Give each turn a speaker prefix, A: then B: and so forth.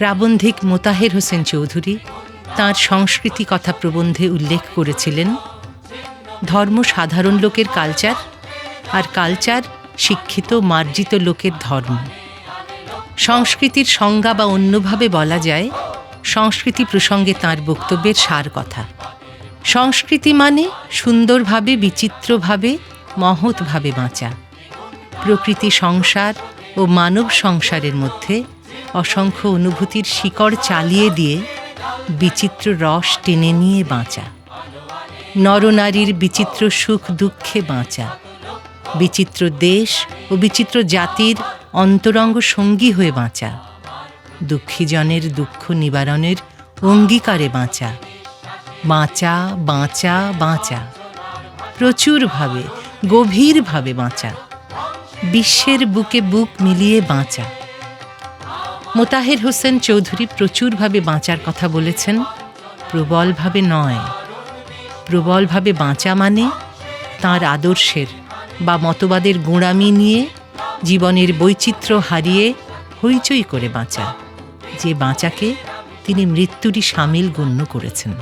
A: প্রাবন্ধিক মোতাহের হোসেন চৌধুরী তাঁর সংস্কৃতি কথা প্রবন্ধে উল্লেখ করেছিলেন, ধর্ম সাধারণ লোকের কালচার আর কালচার শিক্ষিত মার্জিত লোকের ধর্ম। সংস্কৃতির সংজ্ঞা বা অন্যভাবে বলা যায়, সংস্কৃতি প্রসঙ্গে তাঁর বক্তব্যের সার কথা। সংস্কৃতি মানে সুন্দরভাবে, বিচিত্রভাবে, মহৎভাবে বাঁচা। প্রকৃতি সংসার ও মানব সংসারের মধ্যে অসংখ্য অনুভূতির শিকড় চালিয়ে দিয়ে বিচিত্র রস টেনে নিয়ে বাঁচা। নরনারীর বিচিত্র সুখ দুঃখে বাঁচা। বিচিত্র দেশ ও বিচিত্র জাতির অন্তরঙ্গ সঙ্গী হয়ে বাঁচা। দুঃখীজনের দুঃখ নিবারণের অঙ্গীকারে বাঁচা। বাঁচা বাঁচা বাঁচা। প্রচুরভাবে, গভীরভাবে বাঁচা। বিশ্বের বুকে বুক মিলিয়ে বাঁচা। মোতাহের হোসেন চৌধুরী প্রচুরভাবে বাঁচার কথা বলেছেন, প্রবলভাবে নয়। প্রবলভাবে বাঁচা মানে তাঁর আদর্শের বা মতবাদের গোঁড়ামি নিয়ে জীবনের বৈচিত্র্য হারিয়ে হইচই করে বাঁচা। যে বাঁচাকে তিনি মৃত্যুরই সামিল গণ্য করেছেন।